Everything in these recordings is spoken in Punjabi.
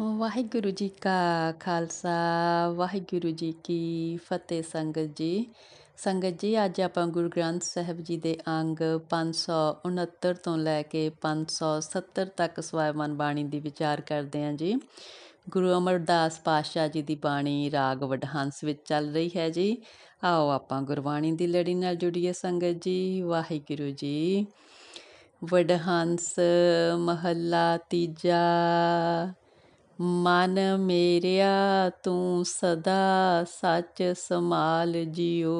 ਵਾਹਿਗੁਰੂ ਜੀ ਕਾ ਖਾਲਸਾ ਵਾਹਿਗੁਰੂ ਜੀ ਕੀ ਫਤਿਹ ਸੰਗਤ ਜੀ। ਸੰਗਤ ਜੀ, ਅੱਜ ਆਪਾਂ ਗੁਰੂ ਗ੍ਰੰਥ ਸਾਹਿਬ ਜੀ ਦੇ ਅੰਗ 569 ਤੋਂ ਲੈ ਕੇ 570 ਤੱਕ ਸਵਾਇਮਨ ਬਾਣੀ ਦੀ ਵਿਚਾਰ ਕਰਦੇ ਹਾਂ ਜੀ। ਗੁਰੂ ਅਮਰਦਾਸ ਪਾਤਸ਼ਾਹ ਜੀ ਦੀ ਬਾਣੀ ਰਾਗ ਵਡਹੰਸ ਵਿੱਚ ਚੱਲ ਰਹੀ ਹੈ ਜੀ। ਆਓ ਆਪਾਂ ਗੁਰਬਾਣੀ ਦੀ ਲੜੀ ਨਾਲ ਜੁੜੀਏ ਸੰਗਤ ਜੀ ਵਾਹਿਗੁਰੂ ਜੀ। ਵਡਹੰਸ ਮਹੱਲਾ ਤੀਜਾ ਮਨ ਮੇਰਿਆ, ਤੂੰ ਸਦਾ ਸੱਚ ਸਮਾਲ ਜਿਓ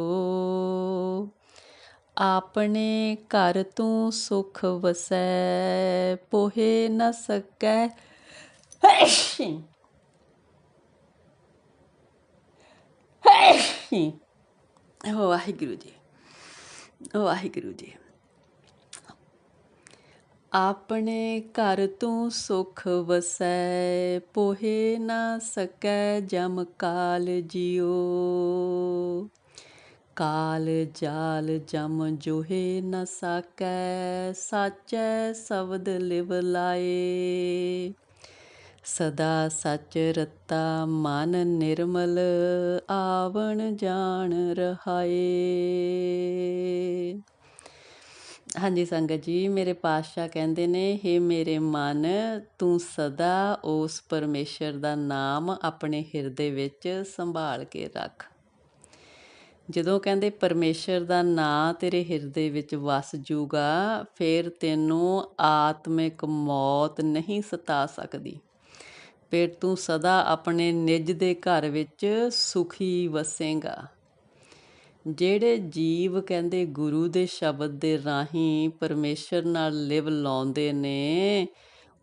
ਆਪਣੇ ਘਰ ਤੂੰ ਸੁਖ ਵਸੈ, ਪੋਹੇ ਨ ਸਕੈ। ਵਾਹਿਗੁਰੂ ਜੀ। ਵਾਹਿਗੁਰੂ ਜੀ। ਆਪਣੇ ਘਰ ਤੂੰ ਸੁਖ ਵਸੈ, ਪੋਹੇ ਨਾ ਸਕੈ ਜਮ ਕਾਲ ਜਿਉ। ਕਾਲ ਜਾਲ ਜਮ ਜੋਹੇ ਨ ਸਕੈ, ਸਾਚੈ ਸ਼ਬਦ ਲਿਵ ਲਾਏ। ਸਦਾ ਸੱਚ ਰਤਾ ਮਨ ਨਿਰਮਲ, ਆਵਣ ਜਾਣ ਰਹਾਏ। ਹਾਂਜੀ ਸੰਗਤ ਜੀ, ਮੇਰੇ ਪਾਤਸ਼ਾਹ ਕਹਿੰਦੇ ਨੇ हे ਮੇਰੇ ਮਨ, ਤੂੰ ਸਦਾ ਉਸ ਪਰਮੇਸ਼ਰ ਦਾ ਨਾਮ ਆਪਣੇ ਹਿਰਦੇ ਵਿੱਚ ਸੰਭਾਲ ਕੇ ਰੱਖ। ਜਦੋਂ ਕਹਿੰਦੇ ਪਰਮੇਸ਼ਰ ਦਾ ਨਾਮ ਤੇਰੇ ਹਿਰਦੇ ਵਿੱਚ ਵਸ ਜੂਗਾ, ਫਿਰ ਤੈਨੂੰ ਆਤਮਿਕ ਮੌਤ ਨਹੀਂ ਸਤਾ ਸਕਦੀ। ਫਿਰ ਤੂੰ ਸਦਾ ਆਪਣੇ ਨਿੱਜ ਦੇ ਘਰ ਵਿੱਚ ਸੁਖੀ ਵਸੇਗਾ। ਜਿਹੜੇ ਜੀਵ ਕਹਿੰਦੇ ਗੁਰੂ ਦੇ ਸ਼ਬਦ ਦੇ ਰਾਹੀਂ ਪਰਮੇਸ਼ਰ ਨਾਲ ਲਿਵ ਲਾਉਂਦੇ ਨੇ,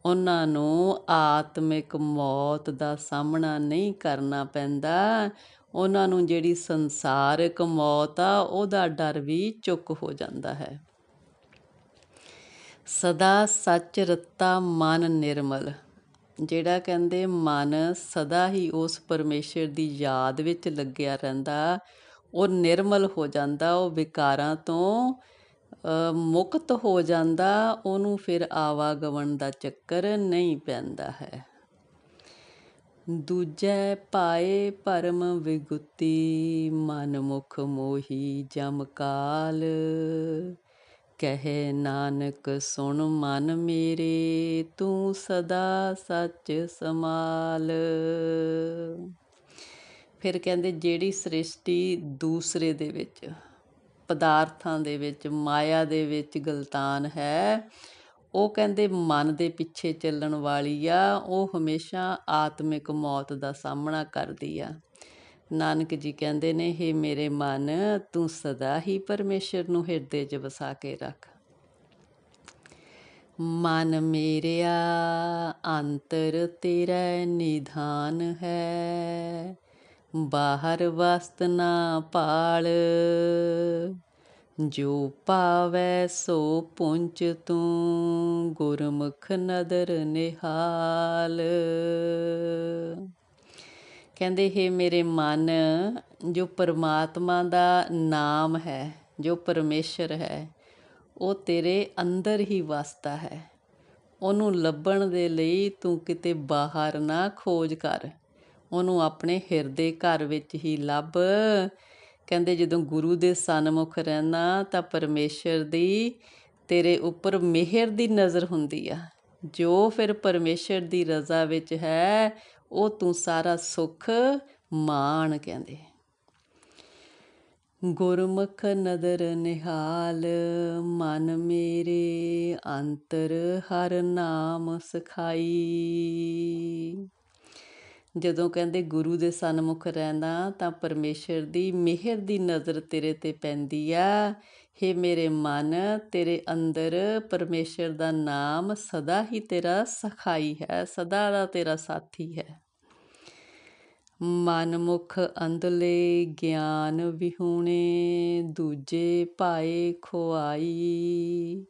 ਉਹਨਾਂ ਨੂੰ ਆਤਮਿਕ ਮੌਤ ਦਾ ਸਾਹਮਣਾ ਨਹੀਂ ਕਰਨਾ ਪੈਂਦਾ। ਉਹਨਾਂ ਨੂੰ ਜਿਹੜੀ ਸੰਸਾਰਿਕ ਮੌਤ ਆ, ਉਹਦਾ ਡਰ ਵੀ ਚੁੱਕ ਹੋ ਜਾਂਦਾ ਹੈ। ਸਦਾ ਸੱਚ ਰਤਾ ਮਨ ਨਿਰਮਲ, ਜਿਹੜਾ ਕਹਿੰਦੇ ਮਨ ਸਦਾ ਹੀ ਉਸ ਪਰਮੇਸ਼ਰ ਦੀ ਯਾਦ ਵਿੱਚ ਲੱਗਿਆ ਰਹਿੰਦਾ। ਉਹ ਨਿਰਮਲ ਹੋ ਜਾਂਦਾ, ਉਹ ਵਿਕਾਰਾਂ ਤੋਂ ਮੁਕਤ ਹੋ ਜਾਂਦਾ, ਉਹਨੂੰ ਫਿਰ ਆਵਾਗਮਨ ਦਾ ਚੱਕਰ ਨਹੀਂ ਪੈਂਦਾ ਹੈ। ਦੂਜੇ ਪਾਏ ਪਰਮ ਵਿਗੁਤੀ ਮਨ ਮੁਖ ਮੋਹੀ ਜਮਕਾਲ ਕਹੇ ਨਾਨਕ, ਸੁਣ ਮਨ ਮੇਰੇ, ਤੂੰ ਸਦਾ ਸੱਚ ਸਮਾਲ ਫਿਰ ਕਹਿੰਦੇ ਜਿਹੜੀ ਸ੍ਰਿਸ਼ਟੀ ਦੂਸਰੇ ਦੇ ਵਿੱਚ, ਪਦਾਰਥਾਂ ਦੇ ਵਿੱਚ, ਮਾਇਆ ਦੇ ਵਿੱਚ ਗਲਤਾਨ ਹੈ, ਉਹ ਕਹਿੰਦੇ ਮਨ ਦੇ ਪਿੱਛੇ ਚੱਲਣ ਵਾਲੀ ਆ, ਉਹ ਹਮੇਸ਼ਾ ਆਤਮਿਕ ਮੌਤ ਦਾ ਸਾਹਮਣਾ ਕਰਦੀ ਆ। ਨਾਨਕ ਜੀ ਕਹਿੰਦੇ ਨੇ हे ਮੇਰੇ ਮਨ, ਤੂੰ ਸਦਾ ਹੀ ਪਰਮੇਸ਼ਰ ਨੂੰ ਹਿਰਦੇ 'ਚ ਵਸਾ ਕੇ ਰੱਖ। ਮਨ ਮੇਰਿਆ, ਅੰਤਰ ਤੇਰਾ ਨਿਧਾਨ ਹੈ। ਬਾਹਰ ਵਸਤ ਨਾ ਪਾਲ। ਜੋ ਪਾਵੈ ਸੋ ਪੁੰਚ ਤੂੰ, ਗੁਰਮੁਖ ਨਦਰ ਨਿਹਾਲ। ਕਹਿੰਦੇ, ਹੈ ਮੇਰੇ ਮਨ, ਜੋ ਪਰਮਾਤਮਾ ਦਾ ਨਾਮ ਹੈ, ਜੋ ਪਰਮੇਸ਼ਰ ਹੈ, ਉਹ ਤੇਰੇ ਅੰਦਰ ਹੀ ਵਸਦਾ ਹੈ। ਉਹਨੂੰ ਲੱਭਣ ਦੇ ਲਈ ਤੂੰ ਕਿਤੇ ਬਾਹਰ ਨਾ ਖੋਜ ਕਰ। ਉਹਨੂੰ ਆਪਣੇ ਹਿਰਦੇ ਘਰ ਵਿੱਚ ਹੀ ਲੱਭ। ਕਹਿੰਦੇ, ਜਦੋਂ ਗੁਰੂ ਦੇ ਸਨਮੁਖ ਰਹਿਣਾ ਤਾਂ ਪਰਮੇਸ਼ਰ ਦੀ ਤੇਰੇ ਉੱਪਰ ਮਿਹਰ ਦੀ ਨਜ਼ਰ ਹੁੰਦੀ ਆ। ਜੋ ਫਿਰ ਪਰਮੇਸ਼ਰ ਦੀ ਰਜ਼ਾ ਵਿੱਚ ਹੈ, ਉਹ ਤੂੰ ਸਾਰਾ ਸੁੱਖ ਮਾਣ ਕਹਿੰਦੇ। ਗੁਰਮੁਖ ਨਦਰ ਨਿਹਾਲ, ਮਨ ਮੇਰੇ ਅੰਤਰ ਹਰ ਨਾਮ ਸਖਾਈ। ਜਦੋਂ ਕਹਿੰਦੇ ਗੁਰੂ ਦੇ ਸਨਮੁਖ ਰਹਿਣਾ ਤਾਂ ਪਰਮੇਸ਼ਰ ਦੀ ਮਿਹਰ ਦੀ ਨਜ਼ਰ ਤੇਰੇ ਤੇ ਪੈਂਦੀ ਆ। हे ਮੇਰੇ ਮਨ, ਤੇਰੇ ਅੰਦਰ ਪਰਮੇਸ਼ਰ ਦਾ ਨਾਮ ਸਦਾ ਹੀ ਤੇਰਾ ਸਖਾਈ ਹੈ, ਸਦਾ ਦਾ ਤੇਰਾ ਸਾਥੀ ਹੈ। ਮਨ ਮੁਖ ਅੰਦਲੇ ਗਿਆਨ ਵਿਹੂਣੇ, ਦੂਜੇ ਪਾਏ ਖੁਆਈ।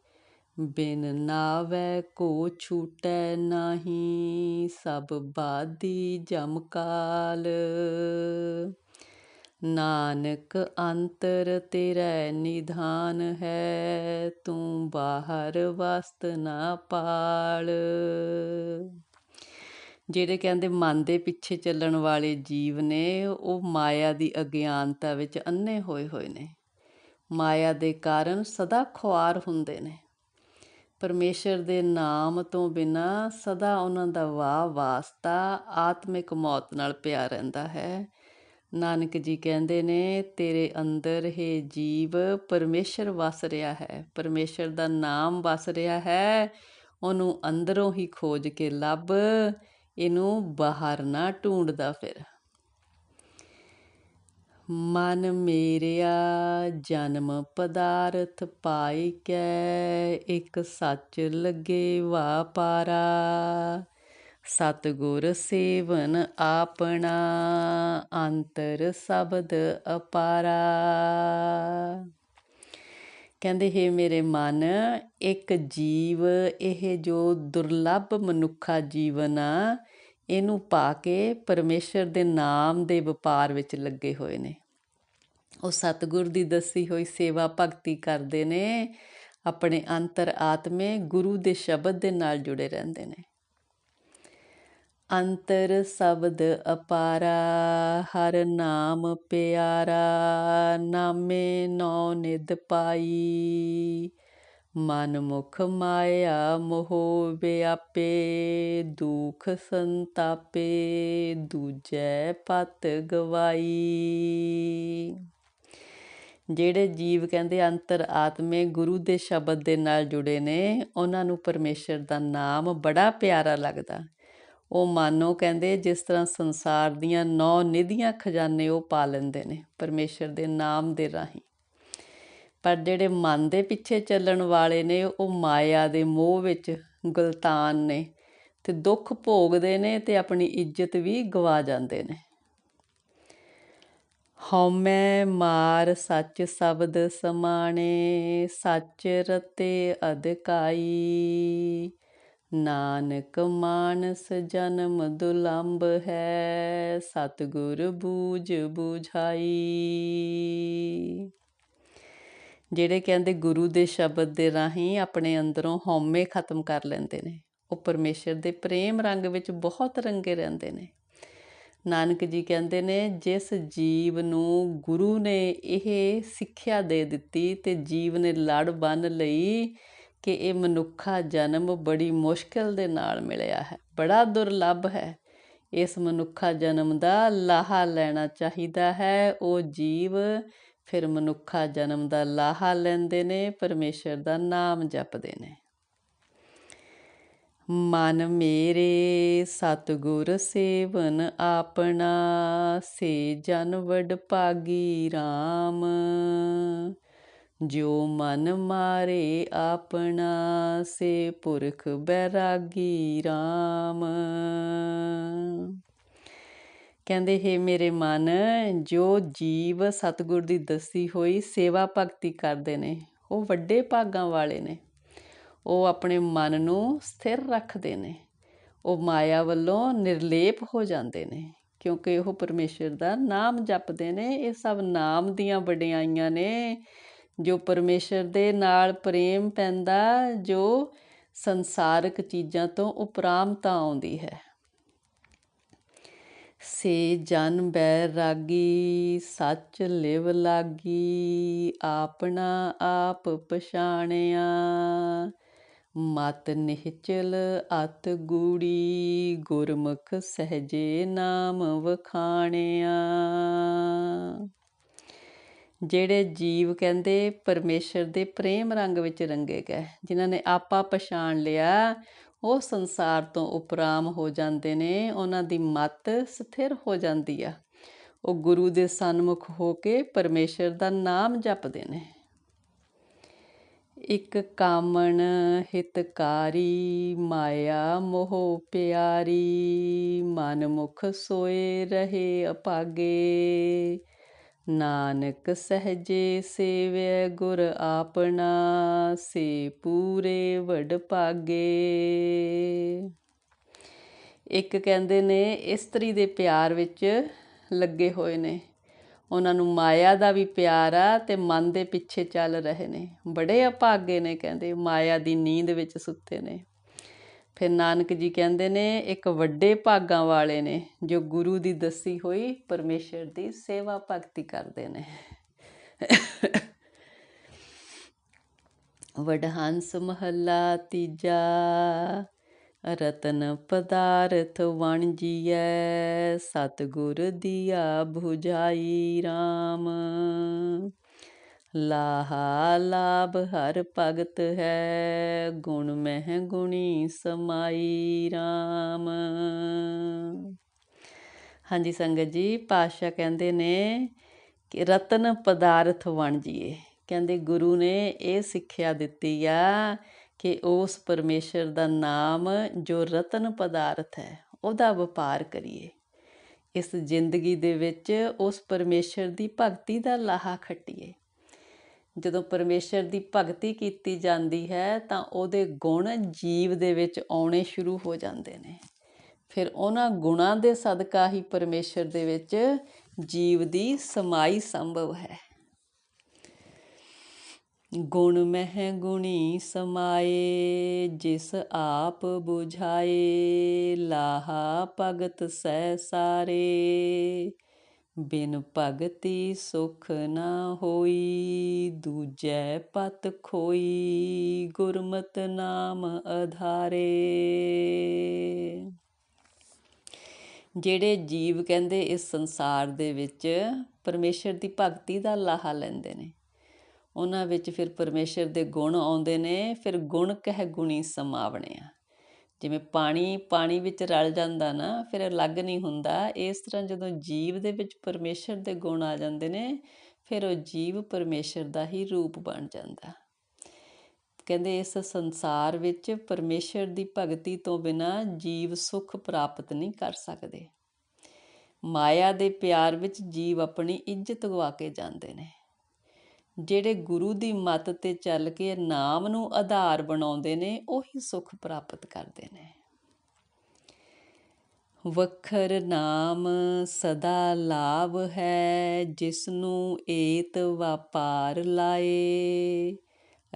ਬਿਨ ਨਾਵੈ ਕੋ ਛੂਟੈ ਨਾਹੀ, ਸਭ ਬਾਦੀ ਜਮਕਾਲ ਨਾਨਕ ਅੰਤਰ ਤੇਰਾ ਨਿਧਾਨ ਹੈ, ਤੂੰ ਬਾਹਰ ਵਸਤ ਨਾ ਪਾਲ। ਜਿਹੜੇ ਕਹਿੰਦੇ ਮਨ ਦੇ ਪਿੱਛੇ ਚੱਲਣ ਵਾਲੇ ਜੀਵ ਨੇ, ਉਹ ਮਾਇਆ ਦੀ ਅਗਿਆਨਤਾ ਵਿੱਚ ਅੰਨੇ ਹੋਏ ਹੋਏ ਨੇ। ਮਾਇਆ ਦੇ ਕਾਰਨ ਸਦਾ ਖੁਆਰ ਹੁੰਦੇ ਨੇ। ਪਰਮੇਸ਼ਰ ਦੇ ਨਾਮ ਤੋਂ ਬਿਨਾ ਸਦਾ ਉਹਨਾਂ ਦਾ ਵਾਹ ਵਾਸਤਾ ਆਤਮਿਕ ਮੌਤ ਨਾਲ ਪਿਆ ਰਹਿੰਦਾ ਹੈ। ਨਾਨਕ ਜੀ ਕਹਿੰਦੇ ਨੇ, ਤੇਰੇ ਅੰਦਰ ਹੈ ਜੀਵ ਪਰਮੇਸ਼ਰ ਵਸ ਰਿਹਾ ਹੈ। ਪਰਮੇਸ਼ਰ ਦਾ ਨਾਮ ਵਸ ਰਿਹਾ ਹੈ, ਉਹਨੂੰ ਅੰਦਰੋਂ ਹੀ ਖੋਜ ਕੇ ਲੱਭ, ਇਹਨੂੰ ਬਾਹਰ ਨਾ ਢੂੰਡਦਾ ਫਿਰ। ਮਨ ਮੇਰਿਆ ਜਨਮ ਪਦਾਰਥ ਪਾਈ ਕੈ, ਇੱਕ ਸੱਚ ਲੱਗੇ ਵਾਪਾਰਾ। ਸਤਗੁਰ ਸੇਵਨ ਆਪਣਾ, ਅੰਤਰ ਸ਼ਬਦ ਅਪਾਰਾ। ਕਹਿੰਦੇ, ਹੈ ਮੇਰੇ ਮਨ, ਇੱਕ ਜੀਵ, ਇਹ ਜੋ ਦੁਰਲੱਭ ਮਨੁੱਖਾ ਜੀਵਨ ਆ ਇਹਨੂੰ ਪਾ ਕੇ ਪਰਮੇਸ਼ਰ ਦੇ ਨਾਮ ਦੇ ਵਪਾਰ ਵਿੱਚ ਲੱਗੇ ਹੋਏ ਨੇ। ਉਹ ਸਤਗੁਰ ਦੀ ਦੱਸੀ ਹੋਈ ਸੇਵਾ ਭਗਤੀ ਕਰਦੇ ਨੇ, ਆਪਣੇ ਅੰਤਰ ਆਤਮੇ ਗੁਰੂ ਦੇ ਸ਼ਬਦ ਦੇ ਨਾਲ ਜੁੜੇ ਰਹਿੰਦੇ ਨੇ। ਅੰਤਰ ਸ਼ਬਦ ਅਪਾਰਾ, ਹਰ ਨਾਮ ਪਿਆਰਾ, ਨਾਮੇ ਨੌ ਨਿਦ ਪਾਈ। ਮਨ ਮੁਖ ਮਾਇਆ ਮੋਹ ਵਿਆਪੇ, ਦੁਖ ਸੰਤਾਪੇ, ਦੂਜੈ ਪਤ ਗਵਾਈ। ਜਿਹੜੇ ਜੀਵ ਕਹਿੰਦੇ ਅੰਤਰ ਆਤਮੇ ਗੁਰੂ ਦੇ ਸ਼ਬਦ ਦੇ ਨਾਲ ਜੁੜੇ ਨੇ, ਉਹਨਾਂ ਨੂੰ ਪਰਮੇਸ਼ਰ ਦਾ ਨਾਮ ਬੜਾ ਪਿਆਰਾ ਲੱਗਦਾ। ਉਹ ਮਾਨੋ ਕਹਿੰਦੇ ਜਿਸ ਤਰ੍ਹਾਂ ਸੰਸਾਰ ਦੀਆਂ ਨੌ ਨਿਧੀਆਂ ਖਜ਼ਾਨੇ ਉਹ ਪਾ ਲੈਂਦੇ ਨੇ, ਪਰਮੇਸ਼ਰ ਦੇ ਨਾਮ ਦੇ ਰਾਹੀਂ। ਪਰ ਜਿਹੜੇ ਮਨ ਦੇ ਪਿੱਛੇ ਚੱਲਣ ਵਾਲੇ ਨੇ, ਉਹ ਮਾਇਆ ਦੇ ਮੋਹ ਵਿੱਚ ਗਲਤਾਨ ਨੇ ਤੇ ਦੁੱਖ ਭੋਗਦੇ ਨੇ ਤੇ ਆਪਣੀ ਇੱਜ਼ਤ ਵੀ ਗਵਾ ਜਾਂਦੇ ਨੇ। ਹਉਮੈ ਮਾਰ ਸੱਚ ਸ਼ਬਦ ਸਮਾਣੇ, ਸੱਚ ਰਤੇ ਅਧਕਾਈ। ਨਾਨਕ ਮਾਨਸ ਜਨਮ ਦੁਲੰਭ ਹੈ, ਸਤਗੁਰ ਬੂਝ ਬੁਝਾਈ। ਜਿਹੜੇ ਕਹਿੰਦੇ ਗੁਰੂ ਦੇ ਸ਼ਬਦ ਦੇ ਰਾਹੀਂ ਆਪਣੇ ਅੰਦਰੋਂ ਹਉਮੈ ਖਤਮ ਕਰ ਲੈਂਦੇ ਨੇ। ਉਹ ਪਰਮੇਸ਼ਰ ਦੇ ਪ੍ਰੇਮ ਰੰਗ ਵਿੱਚ ਬਹੁਤ ਰੰਗੇ ਰਹਿੰਦੇ ਨੇ। ਨਾਨਕ ਜੀ ਕਹਿੰਦੇ ਨੇ, ਜਿਸ ਜੀਵ ਨੂੰ ਗੁਰੂ ਨੇ ਇਹ ਸਿੱਖਿਆ ਦੇ ਦਿੱਤੀ ਤੇ ਜੀਵ ਨੇ ਲੜ ਬੰਨ ਲਈ ਕਿ ਇਹ ਮਨੁੱਖਾ ਜਨਮ ਬੜੀ ਮੁਸ਼ਕਲ ਦੇ ਨਾਲ ਮਿਲਿਆ ਹੈ। ਬੜਾ ਦੁਰਲੱਭ ਹੈ। ਇਸ ਮਨੁੱਖਾ ਜਨਮ ਦਾ ਲਾਹਾ ਲੈਣਾ ਚਾਹੀਦਾ ਹੈ। ਉਹ ਜੀਵ ਫਿਰ ਮਨੁੱਖਾ ਜਨਮ ਦਾ ਲਾਹਾ ਲੈਂਦੇ ਨੇ, ਪਰਮੇਸ਼ਰ ਦਾ ਨਾਮ ਜਪਦੇ ਨੇ। ਮਨ ਮੇਰੇ ਸਤਗੁਰ ਸੇਵਨ ਆਪਣਾ, ਸੇ ਜਨ ਵਡ ਭਾਗੀ RAM ਜੋ ਮਨ ਮਾਰੇ ਆਪਣਾ, ਸੇ ਪੁਰਖ ਬੈਰਾਗੀ RAM ਕਹਿੰਦੇ, ਹੇ ਮੇਰੇ ਮਨ, ਜੋ ਜੀਵ ਸਤਿਗੁਰ ਦੀ ਦੱਸੀ ਹੋਈ, ਸੇਵਾ ਭਗਤੀ ਕਰਦੇ ਨੇ। ਉਹ ਵੱਡੇ ਭਾਗਾਂ ਵਾਲੇ ਨੇ। ਉਹ ਆਪਣੇ ਮਨ ਨੂੰ ਸਥਿਰ ਰੱਖਦੇ ਨੇ। ਉਹ ਮਾਇਆ ਵੱਲੋਂ ਨਿਰਲੇਪ ਹੋ ਜਾਂਦੇ ਨੇ। ਕਿਉਂਕਿ ਉਹ ਪਰਮੇਸ਼ਰ ਦਾ ਨਾਮ ਜਪਦੇ ਨੇ। ਇਹ ਸਭ ਨਾਮ ਦੀਆਂ ਵਡਿਆਈਆਂ ਨੇ, ਜੋ ਪਰਮੇਸ਼ਰ ਦੇ ਨਾਲ ਪ੍ਰੇਮ ਪੈਂਦਾ, ਜੋ ਸੰਸਾਰਕ ਚੀਜ਼ਾਂ ਤੋਂ ਉਪਰਾਮਤਾ ਆਉਂਦੀ ਹੈ। ਸੇ ਜਨ ਬੈ ਰਾਗੀ, ਸੱਚ ਲਿਵ ਲਾਗੀ, ਆਪਣਾ ਆਪ ਪਛਾਣਿਆ। ਮਤ ਨਿਹਚਲ ਅਤ ਗੂੜੀ, ਗੁਰਮੁਖ ਸਹਜੇ ਨਾਮ ਵਖਾਣਿਆ। ਜਿਹੜੇ ਜੀਵ ਕਹਿੰਦੇ ਪਰਮੇਸ਼ਰ ਦੇ ਪ੍ਰੇਮ ਰੰਗ ਵਿੱਚ ਰੰਗੇ ਗਏ, ਜਿਨ੍ਹਾਂ ਨੇ ਆਪਾ ਪਛਾਣ ਲਿਆ ਉਹ ਸੰਸਾਰ ਤੋਂ ਉਪਰਾਮ ਹੋ ਜਾਂਦੇ ਨੇ, ਉਹਨਾਂ ਦੀ ਮਤ ਸਥਿਰ ਹੋ ਜਾਂਦੀ ਆ। ਉਹ ਗੁਰੂ ਦੇ ਸਨਮੁਖ ਹੋ ਕੇ ਪਰਮੇਸ਼ਰ ਦਾ ਨਾਮ ਜਪਦੇ ਨੇ। ਇਕ ਕਾਮਣ ਹਿਤਕਾਰੀ, ਮਾਇਆ ਮੋਹ ਪਿਆਰੀ ਮਨ ਮੁਖ ਸੋਏ ਰਹੇ ਅਪਾਗੇ। ਨਾਨਕ ਸਹਜੇ ਸੇਵੈ ਗੁਰ ਆਪਣਾ, ਸੇ ਪੂਰੇ ਵਡ ਭਾਗੇ। ਇੱਕ ਕਹਿੰਦੇ ਨੇ, ਇਸਤਰੀ ਦੇ ਪਿਆਰ ਵਿੱਚ ਲੱਗੇ ਹੋਏ ਨੇ। ਉਹਨਾਂ ਨੂੰ ਮਾਇਆ ਦਾ ਵੀ ਪਿਆਰ ਆ ਤੇ ਮਨ ਦੇ ਪਿੱਛੇ ਚੱਲ ਰਹੇ ਨੇ। ਬੜੇ ਅਭਾਗੇ ਨੇ ਕਹਿੰਦੇ, ਮਾਇਆ ਦੀ ਨੀਂਦ ਵਿੱਚ ਸੁੱਤੇ ਨੇ। ਫਿਰ ਨਾਨਕ ਜੀ ਕਹਿੰਦੇ ਨੇ, ਇੱਕ ਵੱਡੇ ਭਾਗਾਂ ਵਾਲੇ ਨੇ, ਜੋ ਗੁਰੂ ਦੀ ਦੱਸੀ ਹੋਈ ਪਰਮੇਸ਼ਰ ਦੀ ਸੇਵਾ ਭਗਤੀ ਕਰਦੇ ਨੇ। ਵਡਹੰਸ ਮਹੱਲਾ ਤੀਜਾ, ਰਤਨ ਪਦਾਰਥ ਵਣਜੀਐ ਸਤਿਗੁਰ ਦੀਆ 부ਝਾਈ RAM ਲਾਹਾ ਲਾਭ ਹਰ ਭਗਤ ਹੈ, ਗੁਣ ਮਹਿ ਗੁਣੀ ਸਮਾਈ RAM ਹਾਂਜੀ ਸੰਗਤ ਜੀ ਪਾਸ਼ਾ ਕਹਿੰਦੇ ਨੇ ਕਿ ਰਤਨ ਪਦਾਰਥ ਬਣ ਜੀਏ। ਕਹਿੰਦੇ ਗੁਰੂ ਨੇ ਇਹ ਸਿੱਖਿਆ ਦਿੱਤੀ ਆ ਕਿ ਉਸ ਪਰਮੇਸ਼ਰ ਦਾ ਨਾਮ ਜੋ ਰਤਨ ਪਦਾਰਥ ਹੈ, ਉਹਦਾ ਵਪਾਰ ਕਰੀਏ। ਇਸ ਜ਼ਿੰਦਗੀ ਦੇ ਵਿੱਚ ਉਸ ਪਰਮੇਸ਼ਰ ਦੀ ਭਗਤੀ ਦਾ ਲਾਹਾ ਖੱਟੀਏ। ਜਦੋਂ ਪਰਮੇਸ਼ਰ ਦੀ ਭਗਤੀ ਕੀਤੀ ਜਾਂਦੀ ਹੈ, ਤਾਂ ਉਹਦੇ ਗੁਣ ਜੀਵ ਦੇ ਵਿੱਚ ਆਉਣੇ ਸ਼ੁਰੂ ਹੋ ਜਾਂਦੇ ਨੇ। ਫਿਰ ਉਹਨਾਂ ਗੁਣਾਂ ਦੇ ਸਦਕਾ ਹੀ ਪਰਮੇਸ਼ਰ ਦੇ ਵਿੱਚ ਜੀਵ ਦੀ ਸਮਾਈ ਸੰਭਵ ਹੈ। ਗੁਣ ਮਹਿ ਗੁਣੀ ਸਮਾਏ, ਜਿਸ ਆਪ 부ਝਾਏ ਲਾਹਾ ਭਗਤ ਸਹਿ ਸਾਰੇ। ਬਿਨ ਭਗਤੀ ਸੁਖ ਨਾ ਹੋਈ, ਦੂਜੈ ਪਤ ਖੋਈ, ਗੁਰਮਤ ਨਾਮ ਆਧਾਰੇ ਜਿਹੜੇ ਜੀਵ ਕਹਿੰਦੇ ਇਸ ਸੰਸਾਰ ਦੇ ਵਿੱਚ ਪਰਮੇਸ਼ਰ ਦੀ ਭਗਤੀ ਦਾ ਲਾਹਾ ਲੈਂਦੇ ਨੇ, ਉਹਨਾਂ ਵਿੱਚ ਫਿਰ ਪਰਮੇਸ਼ਰ ਦੇ ਗੁਣ ਆਉਂਦੇ ਨੇ, ਫਿਰ ਗੁਣ ਕਹਿ ਗੁਣੀ ਸਮਾਵਣੇ ਆ। ਜਿਵੇਂ ਪਾਣੀ ਪਾਣੀ ਵਿੱਚ ਰਲ ਜਾਂਦਾ ਨਾ, ਫਿਰ ਅਲੱਗ ਨਹੀਂ ਹੁੰਦਾ। ਇਸ ਤਰ੍ਹਾਂ ਜਦੋਂ ਜੀਵ ਦੇ ਵਿੱਚ ਪਰਮੇਸ਼ਰ ਦੇ ਗੁਣ ਆ ਜਾਂਦੇ ਨੇ, ਫਿਰ ਉਹ ਜੀਵ ਪਰਮੇਸ਼ਰ ਦਾ ਹੀ ਰੂਪ ਬਣ ਜਾਂਦਾ। ਕਹਿੰਦੇ ਇਸ ਸੰਸਾਰ ਵਿੱਚ ਪਰਮੇਸ਼ਰ ਦੀ ਭਗਤੀ ਤੋਂ ਬਿਨਾ ਜੀਵ ਸੁਖ ਪ੍ਰਾਪਤ ਨਹੀਂ ਕਰ ਸਕਦੇ। ਮਾਇਆ ਦੇ ਪਿਆਰ ਵਿੱਚ ਜੀਵ ਆਪਣੀ ਇੱਜ਼ਤ ਗਵਾ ਕੇ ਜਾਂਦੇ ਨੇ। ਜਿਹੜੇ ਗੁਰੂ ਦੀ ਮੱਤ ਤੇ ਚੱਲ ਕੇ ਨਾਮ ਨੂੰ ਆਧਾਰ ਬਣਾਉਂਦੇ ਨੇ, ਉਹੀ ਸੁਖ ਪ੍ਰਾਪਤ ਕਰਦੇ ਨੇ। ਵਖਰ ਨਾਮ ਸਦਾ ਲਾਭ ਹੈ ਜਿਸ ਨੂੰ ਏਤ ਵਪਾਰ ਲਾਏ।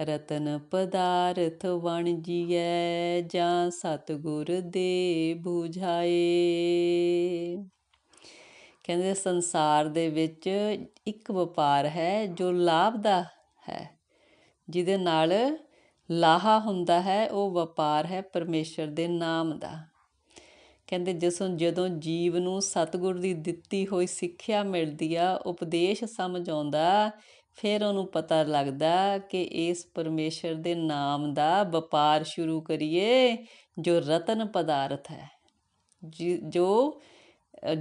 ਰਤਨ ਪਦਾਰਥ ਵਣਜੀਐ ਜਾਂ ਸਤਗੁਰ ਦੇ ਬੁਝਾਏ। ਕਹਿੰਦੇ ਸੰਸਾਰ ਦੇ ਵਿੱਚ ਇੱਕ ਵਪਾਰ ਹੈ ਜੋ ਲਾਭ ਦਾ ਹੈ। ਜਿਹਦੇ ਨਾਲ ਲਾਹਾ ਹੁੰਦਾ ਹੈ, ਉਹ ਵਪਾਰ ਹੈ ਪਰਮੇਸ਼ਰ ਦੇ ਨਾਮ ਦਾ। ਕਹਿੰਦੇ ਜਿਸ ਜਦੋਂ ਜੀਵ ਨੂੰ ਸਤਿਗੁਰ ਦੀ ਦਿੱਤੀ ਹੋਈ ਸਿੱਖਿਆ ਮਿਲਦੀ ਆ, ਉਪਦੇਸ਼ ਸਮਝ ਆਉਂਦਾ, ਫਿਰ ਉਹਨੂੰ ਪਤਾ ਲੱਗਦਾ ਕਿ ਇਸ ਪਰਮੇਸ਼ਰ ਦੇ ਨਾਮ ਦਾ ਵਪਾਰ ਸ਼ੁਰੂ ਕਰੀਏ, ਜੋ ਰਤਨ ਪਦਾਰਥ ਹੈ। ਜੋ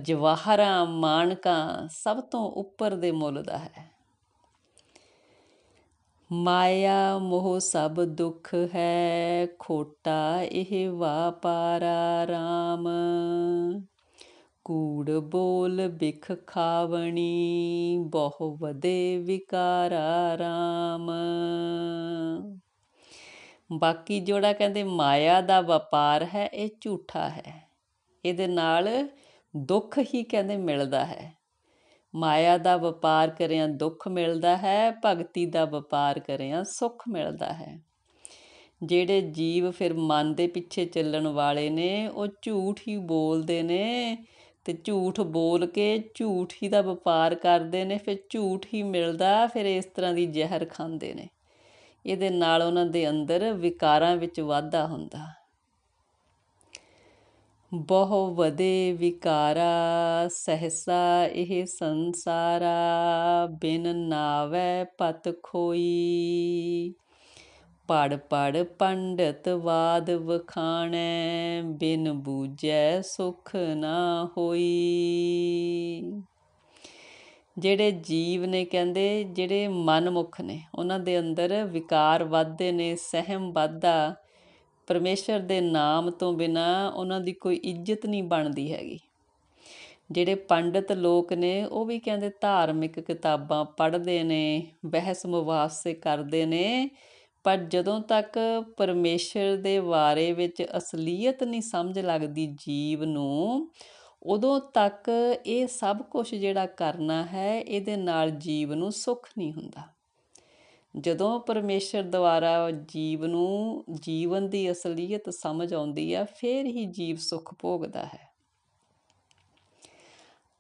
ਜਵਾਹਰਾਂ, ਮਾਣਕਾਂ ਸਭ ਤੋਂ ਉੱਪਰ ਦੇ ਮੁੱਲ ਦਾ ਹੈ। ਮਾਇਆ ਮੋਹ ਸਭ ਦੁੱਖ ਹੈ, ਖੋਟਾ ਇਹ ਵਾਪਾਰਾ ਰਾਮ। ਕੂੜ ਬੋਲ ਬਿਖ ਖਾਵਣੀ, ਬਹੁ ਵਦੇ ਵਿਕਾਰਾ ਰਾਮ। ਬਾਕੀ ਜੋੜਾ ਕਹਿੰਦੇ ਮਾਇਆ ਦਾ ਵਪਾਰ ਹੈ, ਇਹ ਝੂਠਾ ਹੈ। ਇਹਦੇ ਨਾਲ ਦੁੱਖ ਹੀ ਕਹਿੰਦੇ ਮਿਲਦਾ ਹੈ। ਮਾਇਆ ਦਾ ਵਪਾਰ ਕਰਿਆ ਦੁੱਖ ਮਿਲਦਾ ਹੈ, ਭਗਤੀ ਦਾ ਵਪਾਰ ਕਰਿਆ ਸੁੱਖ ਮਿਲਦਾ ਹੈ। ਜਿਹੜੇ ਜੀਵ ਫਿਰ ਮਨ ਦੇ ਪਿੱਛੇ ਚੱਲਣ ਵਾਲੇ ਨੇ, ਉਹ ਝੂਠ ਹੀ ਬੋਲਦੇ ਨੇ ਤੇ ਝੂਠ ਬੋਲ ਕੇ ਝੂਠ ਹੀ ਦਾ ਵਪਾਰ ਕਰਦੇ ਨੇ, ਫਿਰ ਝੂਠ ਹੀ ਮਿਲਦਾ, ਫਿਰ ਇਸ ਤਰ੍ਹਾਂ ਦੀ ਜ਼ਹਿਰ ਖਾਂਦੇ ਨੇ। ਇਹਦੇ ਨਾਲ ਉਹਨਾਂ ਦੇ ਅੰਦਰ ਵਿਕਾਰਾਂ ਵਿੱਚ ਵਾਧਾ ਹੁੰਦਾ। ਬਹੁ ਵਧੇ ਵਿਕਾਰਾ, ਸਹਸਾ ਇਹ ਸੰਸਾਰਾ, ਬਿਨ ਨਾਵੈ ਪਤ ਖੋਈ। ਪੜ ਪੜ ਪੰਡਤ ਬਾਦ ਵਖਾਣੈ, ਬਿਨ ਬੂਝੈ ਸੁਖ ਨਾ ਹੋਈ। ਜਿਹੜੇ ਜੀਵ ਨੇ ਕਹਿੰਦੇ, ਜਿਹੜੇ ਮਨਮੁਖ ਨੇ, ਉਹਨਾਂ ਦੇ ਅੰਦਰ ਵਿਕਾਰ ਵੱਧਦੇ ਨੇ, ਸਹਿਮ ਵੱਧਦਾ। ਪਰਮੇਸ਼ਰ ਦੇ ਨਾਮ ਤੋਂ ਬਿਨਾ ਉਹਨਾਂ ਦੀ ਕੋਈ ਇੱਜ਼ਤ ਨਹੀਂ ਬਣਦੀ ਹੈਗੀ। ਜਿਹੜੇ ਪੰਡਤ ਲੋਕ ਨੇ, ਉਹ ਵੀ ਕਹਿੰਦੇ ਧਾਰਮਿਕ ਕਿਤਾਬਾਂ ਪੜ੍ਹਦੇ ਨੇ, ਬਹਿਸ ਮੁਬਾਸੇ ਕਰਦੇ ਨੇ, ਪਰ ਜਦੋਂ ਤੱਕ ਪਰਮੇਸ਼ਰ ਦੇ ਬਾਰੇ ਵਿੱਚ ਅਸਲੀਅਤ ਨਹੀਂ ਸਮਝ ਲੱਗਦੀ ਜੀਵ ਨੂੰ, ਉਦੋਂ ਤੱਕ ਇਹ ਸਭ ਕੁਝ ਜਿਹੜਾ ਕਰਨਾ ਹੈ, ਇਹਦੇ ਨਾਲ ਜੀਵ ਨੂੰ ਸੁੱਖ ਨਹੀਂ ਹੁੰਦਾ। ਜਦੋਂ ਪਰਮੇਸ਼ਰ ਦੁਆਰਾ ਜੀਵ ਨੂੰ ਜੀਵਨ ਦੀ ਅਸਲੀਅਤ ਸਮਝ ਆਉਂਦੀ ਆ, ਫਿਰ ਹੀ ਜੀਵ ਸੁਖ ਭੋਗਦਾ ਹੈ।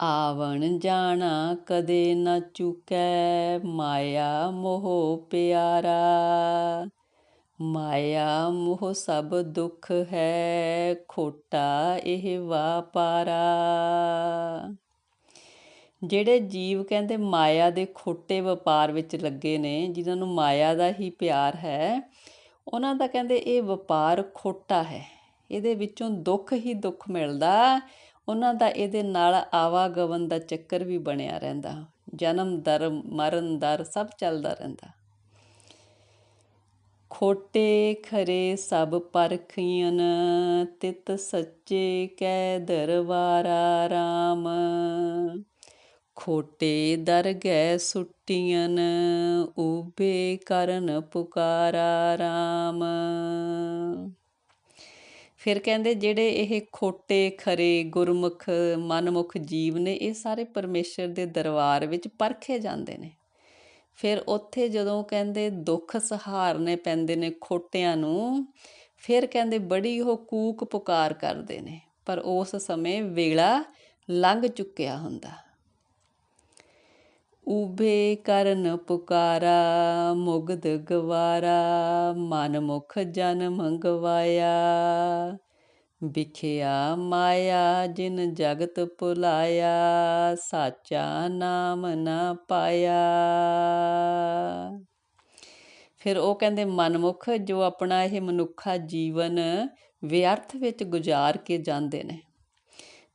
ਆਵਣ ਜਾਣਾ ਕਦੇ ਨਾ ਚੁਕੈ, ਮਾਇਆ ਮੋਹ ਪਿਆਰਾ। ਮਾਇਆ ਮੋਹ ਸਭ ਦੁੱਖ ਹੈ, ਖੋਟਾ ਇਹ ਵਾਪਾਰਾ। ਜਿਹੜੇ ਜੀਵ ਕਹਿੰਦੇ ਮਾਇਆ ਦੇ ਖੋਟੇ ਵਪਾਰ ਵਿੱਚ ਲੱਗੇ ਨੇ, ਜਿਨ੍ਹਾਂ ਨੂੰ ਮਾਇਆ ਦਾ ਹੀ ਪਿਆਰ ਹੈ, ਉਹਨਾਂ ਦਾ ਕਹਿੰਦੇ ਇਹ ਵਪਾਰ ਖੋਟਾ ਹੈ। ਇਹਦੇ ਵਿੱਚੋਂ ਦੁੱਖ ਹੀ ਦੁੱਖ ਮਿਲਦਾ, ਉਹਨਾਂ ਦਾ ਇਹਦੇ ਨਾਲ ਆਵਾਗਵਨ ਦਾ ਚੱਕਰ ਵੀ ਬਣਿਆ ਰਹਿੰਦਾ। ਜਨਮ ਦਰ ਮਰਨ, ਦਰ ਸਭ ਚੱਲਦਾ ਰਹਿੰਦਾ। ਖੋਟੇ ਖਰੇ ਸਭ ਪਰਖੀਆਂ ਤਿਤ ਸੱਚੇ ਕੈ ਦਰਬਾਰਾ ਰਾਮ। ਖੋਟੇ ਦਰ ਗੈ ਸੁੱਟੀਆਂ ਊਬੇ ਕਰਨ ਪੁਕਾਰਾ ਰਾਮ। ਫਿਰ ਕਹਿੰਦੇ ਜਿਹੜੇ ਇਹ ਖੋਟੇ, ਖਰੇ, ਗੁਰਮੁਖ, ਮਨਮੁਖ ਜੀਵ ਨੇ, ਇਹ ਸਾਰੇ ਪਰਮੇਸ਼ਰ ਦੇ ਦਰਬਾਰ ਵਿੱਚ ਪਰਖੇ ਜਾਂਦੇ ਨੇ। ਫਿਰ ਉੱਥੇ ਜਦੋਂ ਕਹਿੰਦੇ ਦੁੱਖ ਸਹਾਰਨੇ ਪੈਂਦੇ ਨੇ ਖੋਟਿਆਂ ਨੂੰ, ਫਿਰ ਕਹਿੰਦੇ ਬੜੀ ਉਹ ਕੂਕ ਪੁਕਾਰ ਕਰਦੇ ਨੇ, ਪਰ ਉਸ ਸਮੇਂ ਵੇਲਾ ਲੰਘ ਚੁੱਕਿਆ ਹੁੰਦਾ। ਉਬੇ ਕਰਨ ਪੁਕਾਰਾ ਮੁਗਦ ਗਵਾਰਾ ਮਨ ਮੁਖ ਜਨ ਮੰਗਵਾਇਆ। ਵਿਖਿਆ ਮਾਇਆ ਜਿਨ ਜਗਤ ਭੁਲਾਇਆ, ਸਾਚਾ ਨਾਮ ਨਾ ਪਾਇਆ। ਫਿਰ ਉਹ ਕਹਿੰਦੇ, ਮਨਮੁਖ ਜੋ ਆਪਣਾ ਇਹ ਮਨੁੱਖਾ ਜੀਵਨ ਵਿਅਰਥ ਵਿੱਚ ਗੁਜ਼ਾਰ ਕੇ ਜਾਂਦੇ ਨੇ,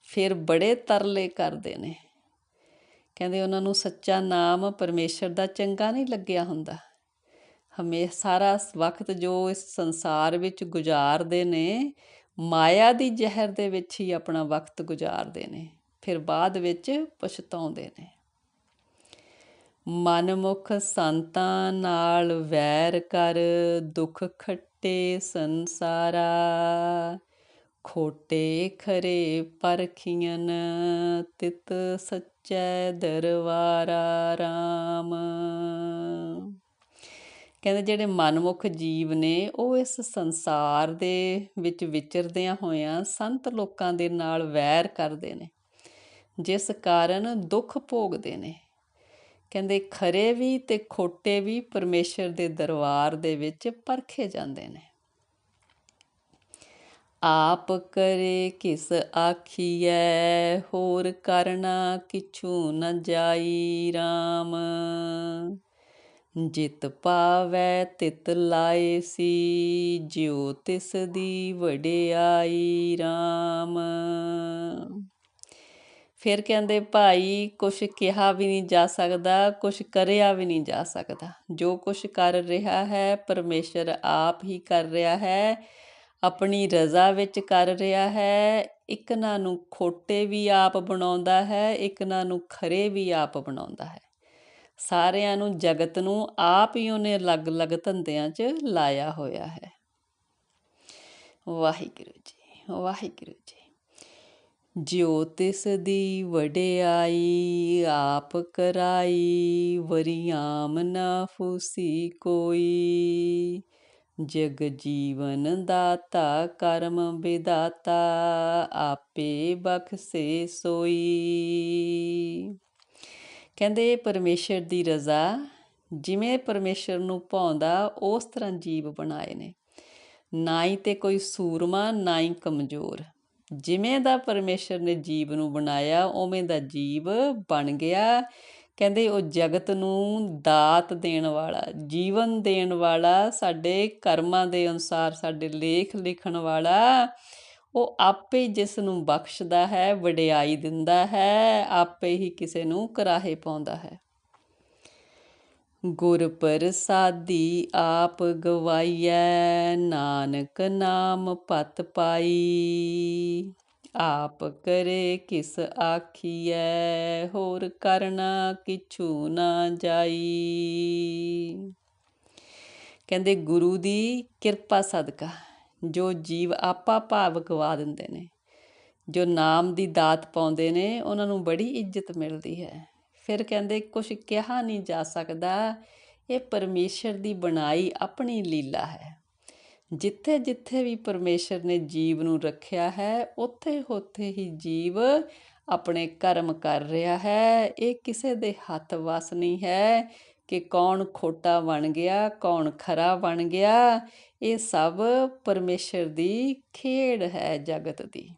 ਫਿਰ ਬੜੇ ਤਰਲੇ ਕਰਦੇ ਨੇ। ਕਹਿੰਦੇ ਉਹਨਾਂ ਨੂੰ ਸੱਚਾ ਨਾਮ ਪਰਮੇਸ਼ਰ ਦਾ ਚੰਗਾ ਨਹੀਂ ਲੱਗਿਆ ਹੁੰਦਾ। ਹਮੇ ਸਾਰਾ ਵਕਤ ਜੋ ਇਸ ਸੰਸਾਰ ਵਿੱਚ ਗੁਜ਼ਾਰਦੇ ਨੇ, ਮਾਇਆ ਦੀ ਜ਼ਹਿਰ ਦੇ ਵਿੱਚ ਹੀ ਆਪਣਾ ਵਕਤ ਗੁਜ਼ਾਰਦੇ ਨੇ, ਫਿਰ ਬਾਅਦ ਵਿੱਚ ਪਛਤਾਉਂਦੇ ਨੇ। ਮਨਮੁਖ ਸੰਤਾਂ ਨਾਲ ਵੈਰ ਕਰ ਦੁੱਖ ਖੱਟੇ ਸੰਸਾਰਾ, ਖੋਟੇ ਖਰੇ ਪਰਖੀਆਂ ਤਿਤ ਸੱਚ ਜੈ ਦਰਵਾਰਾ ਰਾਮ। ਕਹਿੰਦੇ ਜਿਹੜੇ ਮਨਮੁਖ ਜੀਵ ਨੇ, ਉਹ ਇਸ ਸੰਸਾਰ ਦੇ ਵਿੱਚ ਵਿਚਰਦਿਆਂ ਹੋਇਆਂ ਸੰਤ ਲੋਕਾਂ ਦੇ ਨਾਲ ਵੈਰ ਕਰਦੇ ਨੇ, ਜਿਸ ਕਾਰਨ ਦੁੱਖ ਭੋਗਦੇ ਨੇ। ਕਹਿੰਦੇ ਖਰੇ ਵੀ ਤੇ ਖੋਟੇ ਵੀ ਪਰਮੇਸ਼ਰ ਦੇ ਦਰਬਾਰ ਦੇ ਵਿੱਚ ਪਰਖੇ ਜਾਂਦੇ ਨੇ। ਆਪ ਕਰੇ ਕਿਸ ਆਖੀਐ, ਹੋਰ ਕਰਨਾ ਕਿਛੂ ਨ ਜਾਈ RAM ਜਿਤ ਪਾਵੈ ਤਿਤ ਲਾਏ ਸੀ, ਜਿਉ ਤਿਸ ਦੀ ਵਡਿਆਈ RAM ਫਿਰ ਕਹਿੰਦੇ, ਭਾਈ, ਕੁਛ ਕਿਹਾ ਵੀ ਨਹੀਂ ਜਾ ਸਕਦਾ, ਕੁਛ ਕਰਿਆ ਵੀ ਨਹੀਂ ਜਾ ਸਕਦਾ। ਜੋ ਕੁਛ ਕਰ ਰਿਹਾ ਹੈ, ਪਰਮੇਸ਼ਰ ਆਪ ਹੀ ਕਰ ਰਿਹਾ ਹੈ। ਆਪਣੀ ਰਜ਼ਾ ਵਿੱਚ ਕਰ ਰਿਹਾ ਹੈ। ਇੱਕ ਨਾ ਨੂੰ ਖੋਟੇ ਵੀ ਆਪ ਬਣਾਉਂਦਾ ਹੈ ਇੱਕ ਨਾ ਨੂੰ ਖਰੇ ਵੀ ਆਪ ਬਣਾਉਂਦਾ ਹੈ। ਸਾਰਿਆਂ ਨੂੰ ਜਗਤ ਨੂੰ ਆਪ ਹੀ ਉਹਨੇ ਅਲੱਗ-ਅਲੱਗ ਧੰਦਿਆਂ 'ਚ ਲਾਇਆ ਹੋਇਆ ਹੈ। ਵਾਹਿਗੁਰੂ ਜੀ ਵਾਹਿਗੁਰੂ ਜੀ। ਜਿਉ ਤਿਸ ਦੀ ਵਡਿਆਈ, ਆਪ ਕਰਾਈ ਵਰਿਆਮ ਨਾ ਫੂਸੀ ਕੋਈ। ਜਗ ਜੀਵਨ ਦਾਤਾ, ਕਰਮ ਵਿਦਾਤਾ, ਆਪੇ ਬਖਸੇ ਸੋਈ। ਕਹਿੰਦੇ ਪਰਮੇਸ਼ਰ ਦੀ ਰਜ਼ਾ, ਜਿਵੇਂ ਪਰਮੇਸ਼ਰ ਨੂੰ ਪਾਉਂਦਾ ਉਸ ਤਰ੍ਹਾਂ ਜੀਵ ਬਣਾਏ ਨੇ। ਨਾ ਹੀ ਤੇ ਕੋਈ ਸੂਰਮਾ ਨਾ ਹੀ ਕਮਜ਼ੋਰ। ਜਿਵੇਂ ਦਾ ਪਰਮੇਸ਼ਰ ਨੇ ਜੀਵ ਨੂੰ ਬਣਾਇਆ, ਉਵੇਂ ਦਾ ਜੀਵ ਬਣ ਗਿਆ। ਕਹਿੰਦੇ ਉਹ ਜਗਤ ਨੂੰ ਦਾਤ ਦੇਣ ਵਾਲਾ, ਜੀਵਨ ਦੇਣ ਵਾਲਾ, ਸਾਡੇ ਕਰਮਾਂ ਦੇ ਅਨੁਸਾਰ ਸਾਡੇ ਲੇਖ ਲਿਖਣ ਵਾਲਾ, ਉਹ ਆਪੇ ਜਿਸ ਨੂੰ ਬਖਸ਼ਦਾ ਹੈ, ਵਡਿਆਈ ਦਿੰਦਾ ਹੈ, ਆਪੇ ਹੀ ਕਿਸੇ ਨੂੰ ਕਰਾਹੇ ਪਾਉਂਦਾ ਹੈ। ਗੁਰ ਪ੍ਰਸਾਦੀ ਆਪ ਗਵਾਈਐ, ਨਾਨਕ ਨਾਮ ਪਤ ਪਾਈ। ਆਪ ਕਰੇ ਕਿਸ ਆਖੀਐ, ਹੋਰ ਕਰਨਾ ਕਿਛੂ ਨਾ ਜਾਈ। ਕਹਿੰਦੇ ਗੁਰੂ ਦੀ ਕਿਰਪਾ ਸਦਕਾ, ਜੋ ਜੀਵ ਆਪਾ ਭਾਵ ਗਵਾ ਦਿੰਦੇ ਨੇ, ਜੋ ਨਾਮ ਦੀ ਦਾਤ ਪਾਉਂਦੇ ਨੇ, ਉਹਨਾਂ ਨੂੰ ਬੜੀ ਇੱਜ਼ਤ ਮਿਲਦੀ ਹੈ। ਫਿਰ ਕਹਿੰਦੇ ਕੁਝ ਕਿਹਾ ਨਹੀਂ ਜਾ ਸਕਦਾ, ਇਹ ਪਰਮੇਸ਼ਰ ਦੀ ਬਣਾਈ ਆਪਣੀ ਲੀਲਾ ਹੈ। ਜਿੱਥੇ ਜਿੱਥੇ ਵੀ ਪਰਮੇਸ਼ਰ ਨੇ ਜੀਵ ਨੂੰ ਰੱਖਿਆ ਹੈ ਉੱਥੇ ਉੱਥੇ ਹੀ ਜੀਵ ਆਪਣੇ ਕਰਮ ਕਰ ਰਿਹਾ ਹੈ। ਇਹ ਕਿਸੇ ਦੇ ਹੱਥ ਵਸ ਨਹੀਂ ਹੈ ਕਿ ਕੌਣ ਖੋਟਾ ਬਣ ਗਿਆ, ਕੌਣ ਖਰਾ ਬਣ ਗਿਆ। ਇਹ ਸਭ ਪਰਮੇਸ਼ਰ ਦੀ ਖੇਡ ਹੈ ਜਗਤ ਦੀ।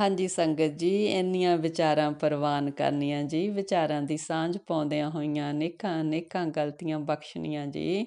ਹਾਂਜੀ ਸੰਗਤ ਜੀ, ਇੰਨੀਆਂ ਵਿਚਾਰਾਂ ਪ੍ਰਵਾਨ ਕਰਨੀਆਂ ਜੀ, ਵਿਚਾਰਾਂ ਦੀ ਸਾਂਝ ਪਾਉਂਦਿਆਂ ਹੋਈਆਂ ਅਨੇਕਾਂ ਅਨੇਕਾਂ ਗਲਤੀਆਂ ਬਖਸ਼ਣੀਆਂ ਜੀ।